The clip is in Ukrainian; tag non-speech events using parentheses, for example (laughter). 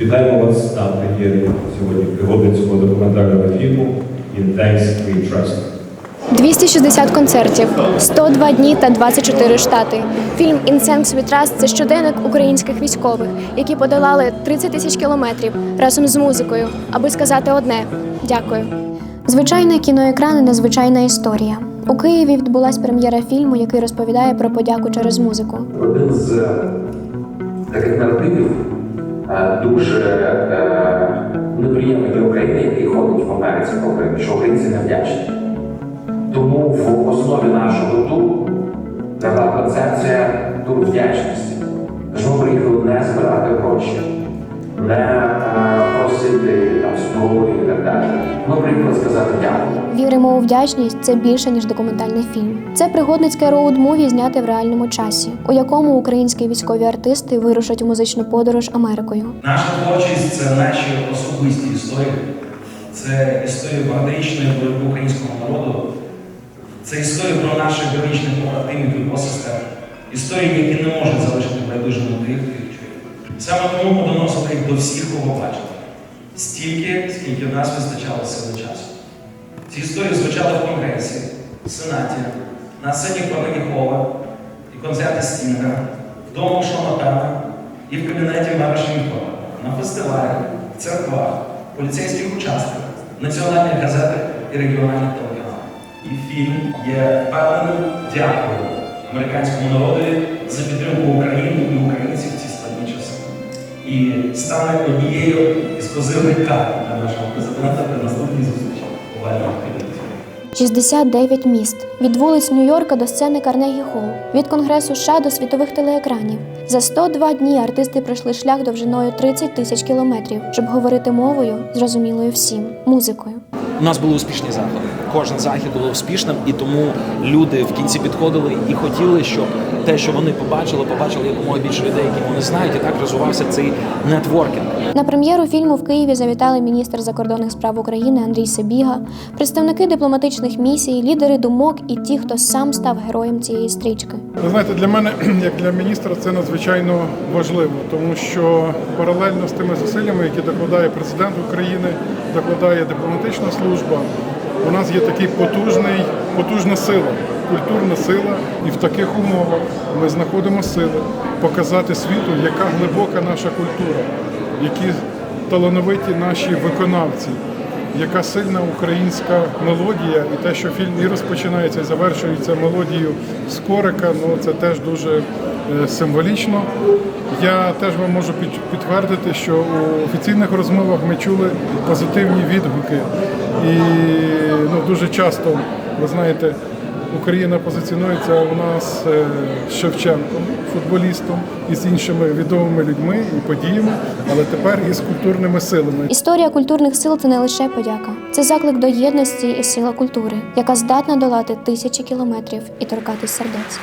Вітаємо вас на прем'єрі сьогодні пригодницького документального фільму «In Thanks We Trust». 260 концертів, 102 дні та 24 штати. Фільм «In Thanks We Trust» – це щоденник українських військових, які подолали 30 тисяч кілометрів разом з музикою, аби сказати одне дякую. Звичайний кіноекран і незвичайна історія. У Києві відбулась прем'єра фільму, який розповідає про подяку через музику. Один з таких наративів дуже е, неприємний для України, який ходить в Америці по Україні, що українці не вдячні. Тому в основі нашого туру лягла концепція туру вдячності. Тож ми приїхали не збирати гроші, не е, просити так приїхали сказати дякую. Віримо у вдячність це більше ніж документальний фільм. Це пригодницьке роуд-муві, зняте в реальному часі, у якому українські військові артисти вирушать у музичну подорож Америкою. Наша творчість це наші особисті історії, це історія багаторічної боротьби українського народу, це історія про наших героїчних побратимів і посестер, історії, які не можуть залишити байдужими тих, хто їх чує. Саме тому ми доносимо їх до всіх, кого бачимо. Стільки, скільки в нас вистачало сили часу. Ці історії звучали в Конгресі, в Сенаті, на сцені Паганікова і концерти Стінгера, вдома у Шламатана і в кабінеті мера Шенькова, на фестивалях, в церквах, поліцейських участках, національних газетах і регіональних телеканалах. І фільм є певним дякую американському народу за підтримку України і українців в ці складні часи. І стане однією карт для нашого президента при наступній зустрічі у вальному 69 міст від вулиць Нью-Йорка до сцени Карнегі Холл, від Конгресу США до світових телеекранів. За 102 дні артисти пройшли шлях довжиною 30 тисяч кілометрів, щоб говорити мовою, зрозумілою всім, музикою. У нас були успішні заходи. Кожен захід був успішним, і тому люди в кінці підходили і хотіли, щоб те, що вони побачили, побачили якомога більше людей, які вони знають, і так розвивався цей нетворкінг. На прем'єру фільму в Києві завітали міністр закордонних справ України Андрій Сибіга, представники дипломатичних місій, лідери думок і ті, хто сам став героєм цієї стрічки. Ви знаєте, для мене, (clears throat) як для міністра, це надзвичайно важливо, тому що паралельно з тими зусиллями, які докладає президент України, докладає дипломатична служба, у нас є такий потужний, потужна сила, культурна сила, і в таких умовах ми знаходимо сили показати світу, яка глибока наша культура, які талановиті наші виконавці яка сильна українська мелодія, і те, що фільм і розпочинається, і завершується мелодією скорика, ну це теж дуже е, символічно. Я теж вам можу підтвердити, що у офіційних розмовах ми чули позитивні відгуки. І ну, дуже часто, ви знаєте, Україна позиціонується у нас е, з Шевченком, футболістом, і з іншими відомими людьми і подіями, але тепер і з культурними силами. Історія культурних сил це не лише подяка, це заклик до єдності і сила культури, яка здатна долати тисячі кілометрів і торкатись сердець.